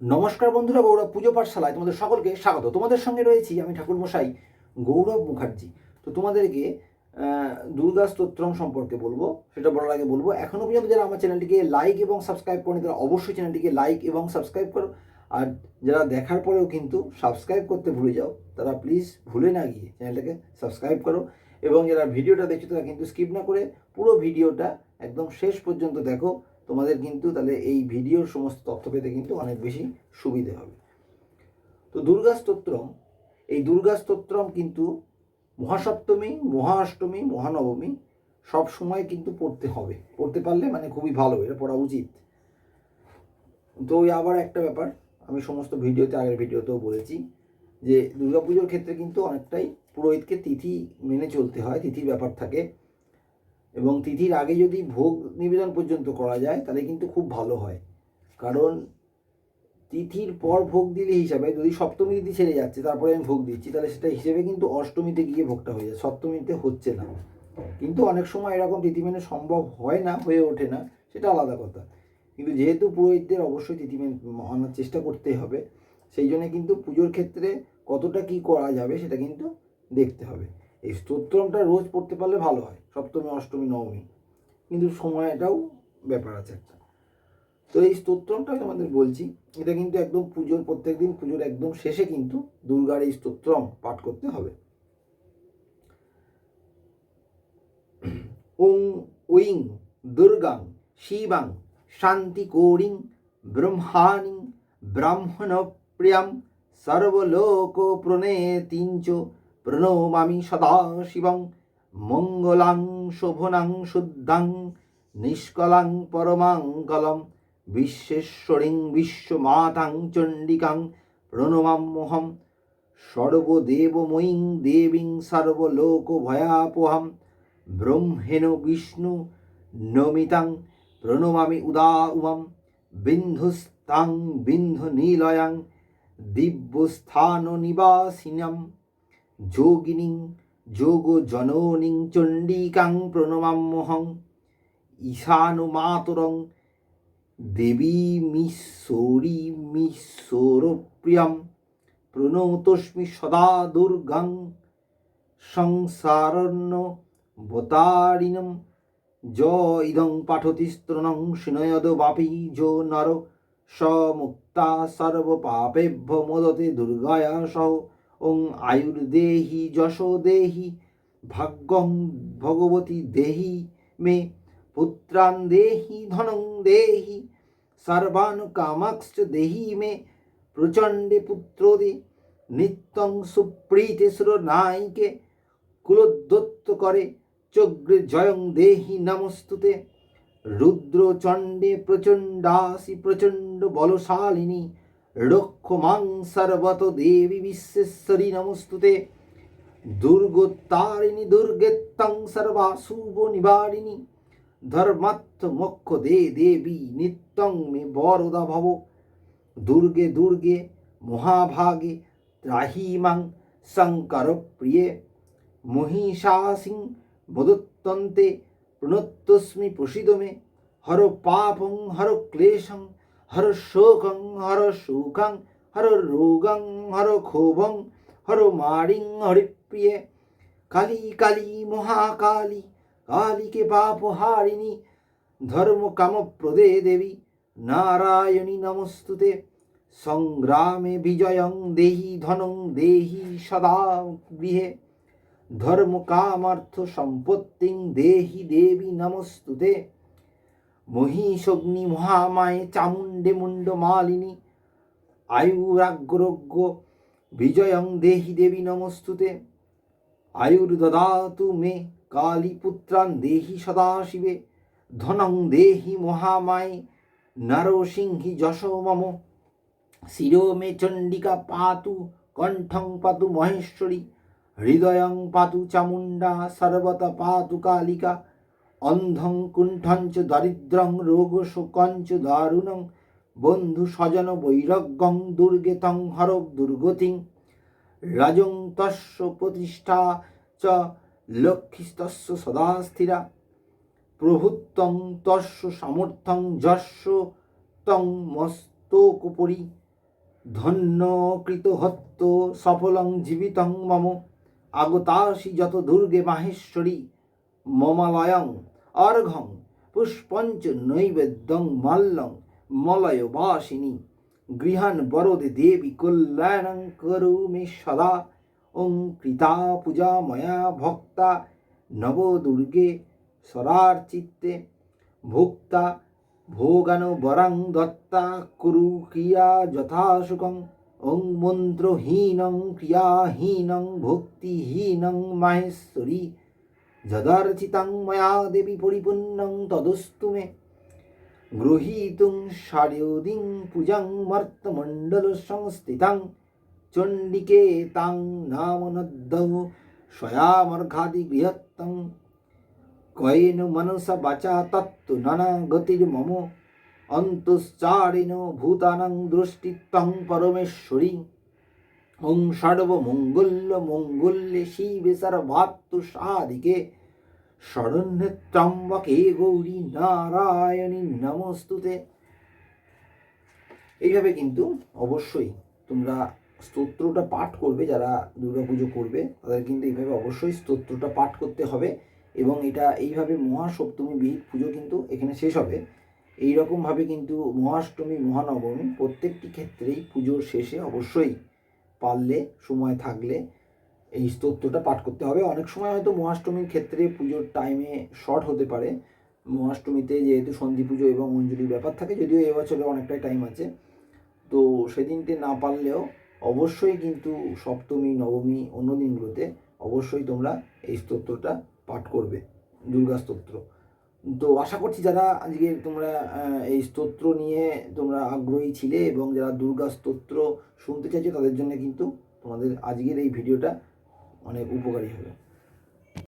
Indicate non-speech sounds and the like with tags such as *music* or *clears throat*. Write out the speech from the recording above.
নমস্কার বন্ধুরা, গৌরব পুজো পাঠশালায় তোমাদের সকলকে স্বাগত। তোমাদের সঙ্গে রয়েছি আমি ঠাকুর মশাই গৌরব মুখার্জি। তো তোমাদেরকে দুর্গা স্তোত্রম সম্পর্কে বলব, সেটা বলার আগে বলব এখনও পর্যন্ত যারা আমার চ্যানেলটিকে লাইক এবং সাবস্ক্রাইব করেনি, তারা অবশ্যই চ্যানেলটিকে লাইক এবং সাবস্ক্রাইব করো। আর যারা দেখার পরেও কিন্তু সাবস্ক্রাইব করতে ভুলে যাও, তারা প্লিজ ভুলে না গিয়ে চ্যানেলটাকে সাবস্ক্রাইব করো। এবং যারা ভিডিওটা দেখছ, তারা কিন্তু স্কিপ না করে পুরো ভিডিওটা একদম শেষ পর্যন্ত দেখো। তোমাদের কিন্তু তাহলে এই ভিডিওর সমস্ত তথ্য পেতে কিন্তু অনেক বেশি সুবিধে হবে। তো দুর্গা স্তোত্রম এই দুর্গা স্তোত্রম কিন্তু মহাসপ্তমী, মহাষ্টমী, মহানবমী সব সময় কিন্তু পড়তে হবে। পড়তে পারলে মানে খুবই ভালো, এটা পড়া উচিত। তো ওই আবার একটা ব্যাপার, আমি সমস্ত ভিডিওতে, আগের ভিডিওতেও বলেছি যে দুর্গাপুজোর ক্ষেত্রে কিন্তু অনেকটাই পুরোহিতকে তিথি মেনে চলতে হয়, তিথির ব্যাপার থাকে। এবং তিথির আগে যদি ভোগ নিবেদন পর্যন্ত করা যায়, তাহলে কিন্তু খুব ভালো হয়। কারণ তিথির পর ভোগ দিলে হিসাবে যদি সপ্তমী তিথি ছেড়ে যাচ্ছে, তারপরে আমি ভোগ দিচ্ছি, তাহলে সেটা হিসেবে কিন্তু অষ্টমীতে গিয়ে ভোগটা হয়ে যায়। সপ্তমীতে হচ্ছে না। কিন্তু অনেক সময় এরকম তিথি মেনে সম্ভব হয় না, হয়ে ওঠে না, সেটা আলাদা কথা। কিন্তু যেহেতু পুরোহিতদের অবশ্যই তিথি মেনে আনার চেষ্টা করতেই হবে, সেই জন্য কিন্তু পুজোর ক্ষেত্রে কতটা কি করা যাবে সেটা কিন্তু দেখতে হবে। এই স্তোত্রমটা রোজ পড়তে পারলে ভালো হয়। সপ্তমী, অষ্টমী, নবমী। কিন্তু সময়টাও ব্যাপার আছে একটা। তো এই স্তোত্রমটা আমি আমাদের বলছি, এটা কিন্তু একদম পুজোর প্রত্যেক দিন পুজোর একদম শেষে কিন্তু দুর্গার এই স্তোত্রম পাঠ করতে হবে। *clears throat* ওং ওইং দুর্গাং, শিবাং, শান্তি কৌরিং, ব্রহ্মাণি ব্রাহ্মণ প্রিয়াম সর্বলোক প্রণেতিঞ্চ প্রণমামি সদা শিবং, মঙ্গলাং, শোভনাং, শুদ্ধাং, নিষ্কলাং, পরমাঙ্গলম, বিশ্বেশ্বরীং, বিশ্বমাতাং, চণ্ডিকাং প্রণমাম্যহম সর্বদেবময়ীং দেবীং সর্বলোক ভয়াপহম ব্রহ্মেণ বিষ্ণু নমিতাং, প্রণমামি উদা উমম, বিন্ধুস্তাং বিন্ধু নীলয়াং দিব্যস্থান নিবাসিনাম যোগিনীং যোগ জননীং চণ্ডিকাং প্রণমাম্যহং ঈশানু মাতরং দেবী মিশ্বরী মিশ্বরপ্রিয়ম প্রণতস্মি সদা দুর্গাং সংসারণ্য বতারিণম য ইদং পাঠতি স্তৃণং শৃণয়দ বাপি যো নর সমুক্তা সর্বপাপেভ্য মোদতে দুর্গায়া সহ ওং আয়ুর্দেহি যশো দেহি, ভাগ্যং ভগবতী দেহি, মে পুত্রান দেহি ধনং দেহি, সর্বান কামাক্ষ দেহি, মে প্রচণ্ডে পুত্র দে, নিত্যং সুপ্রীতে সুর নায়িকে কুলোদ্যত্ত করে, চগ্রে জয়ং দেহি নমস্তুতে, রুদ্রচণ্ডে প্রচণ্ডাসি প্রচণ্ড বলশালিনী রক্ষমাং সর্বত দেবী বিশ্বেশ্বরী নমস্তুতে। দুর্গোত্তারিণী দুর্গেত্তং সর্বাশুভ নিবারিণী ধর্মাত্ম মোক্ষ দে দেবী নিত্যং মে বরদা ভব দুর্গে দুর্গে মহাভাগে ত্রাহিমাং শঙ্কর প্রিয়ে মহিষাসিং মদুত্তন্তে প্রণতস্মি প্রসিদ মে হর পাপং হর ক্লেশং হর শোকং হর সুখং হর রোগং হর ক্ষোভং হর মারিং হরিপ্রিয়ে কালী কালী মহাকালী কালীকে পাপ হারিণী ধর্ম কাম প্রদে দেবী নারায়ণী নমস্তুতে সংগ্রামে বিজয়ং দেহি ধনং দেহি সদা গৃহে ধর্ম কামার্থ সম্পত্তিং দেহি দেবী নমস্তুতে মহিষগ্নি মহামায়ে চামুণ্ডে মুণ্ড মালিনী। আয়ুরাগ্রোগ্য বিজয়ং দেহি দেবী নমস্তুতে। আয়ুর্দদাতু মে কালীপুত্রান দেহি সদাশিবে। ধনং দেহি মহামায়ে নরসিংহি যশো মম। শিরো মে চণ্ডিকা পাতু কণ্ঠং পাতু মহেশ্বরী। হৃদয়ং পাতু চামুণ্ডা সর্বত পাতু কালিকা। অন্ধং কুণ্ঠঞ্চ দারিদ্রং রোগ শোকঞ্চ দারুণং। বন্ধু স্বজন বৈরগ্যং দুর্গেতং হর দুর্গতিং। রাজং তস্য প্রতিষ্ঠা চ লক্ষ্মীস্তস্য সদা স্থিরা। প্রভুত্বং তস্য সামর্থ্যং যস্য তং মস্তকোপরি। ধন্য কৃতহত্ত সফলং জীবিতং মম। আগতাসি যত দুর্গে মাহেশ্বরী। মমালয়ং অর্ঘং পুষ্পঞ্চ নৈবেদ্যং মাল্যং মলয় বাসিনী গৃহান বরদে দেবী কল্যাণং করু মে সদা। ওং কৃতা পূজা ময়া ভক্তা নবদুর্গে সরার চিত্তে ভোক্তা ভোগান বরং দত্তা কুরু ক্রিয়া যথাসুখং ওং মন্ত্রহীনং ক্রিয়াহীনং ভক্তিহীনং মাহেশ্বরী। যদার্চিতাং ময়া দেবী পরিপূর্ণং তদস্তু মে গৃহীতুং শারীদিং পূজাং মর্তমণ্ডল সংস্থিতাং চণ্ডিকে তাং নাম নদ্দৌ স্বয়ামর্ঘাদি বৃহত্তং কয়েন মনসা বাচা তত্ত্ব নানা গতির মম অন্তশ্চারিণ ভূতানাং দৃষ্টিত্বং পরমেশ্বরী ওং সর্বমঙ্গল্য মঙ্গল্যে শিবে সর্বাত্ম সাধিকে শরণ্যত্রম্বকে গৌরী নারায়ণী নমস্তুতে। এইভাবে কিন্তু অবশ্যই তোমরা স্তোত্রটা পাঠ করবে, যারা দুর্গাপুজো করবে, তাদের কিন্তু এইভাবে অবশ্যই স্তোত্রটা পাঠ করতে হবে এবং এটা এইভাবে মহাসপ্তমী বিহিত পুজো কিন্তু এখানে শেষ হবে। এই রকমভাবে কিন্তু মহাষ্টমী, মহানবমী প্রত্যেকটি ক্ষেত্রেই পুজোর শেষে অবশ্যই পারলে, সময় থাকলে এই স্তোত্রটা পাঠ করতে হবে। অনেক সময় হয়তো মহাষ্টমীর ক্ষেত্রে পুজোর টাইমে শর্ট হতে পারে। মহাষ্টমীতে যেহেতু সন্ধি পুজো এবং অঞ্জলির ব্যাপার থাকে, যদিও এবছরে অনেকটাই টাইম আছে। তো সেদিনকে না পারলেও অবশ্যই কিন্তু সপ্তমী, নবমী অন্য দিনগুলোতে অবশ্যই তোমরা এই স্তোত্রটা পাঠ করবে। দুর্গা স্তোত্র। তো আশা করছি যারা আজকে তোমরা এই স্তোত্র নিয়ে তোমরা আগ্রহী ছিলে এবং যারা দুর্গা স্তোত্র শুনতে চাইছো, তাদের জন্য কিন্তু তোমাদের আজকের এই ভিডিওটা অনেক উপকারী হবে।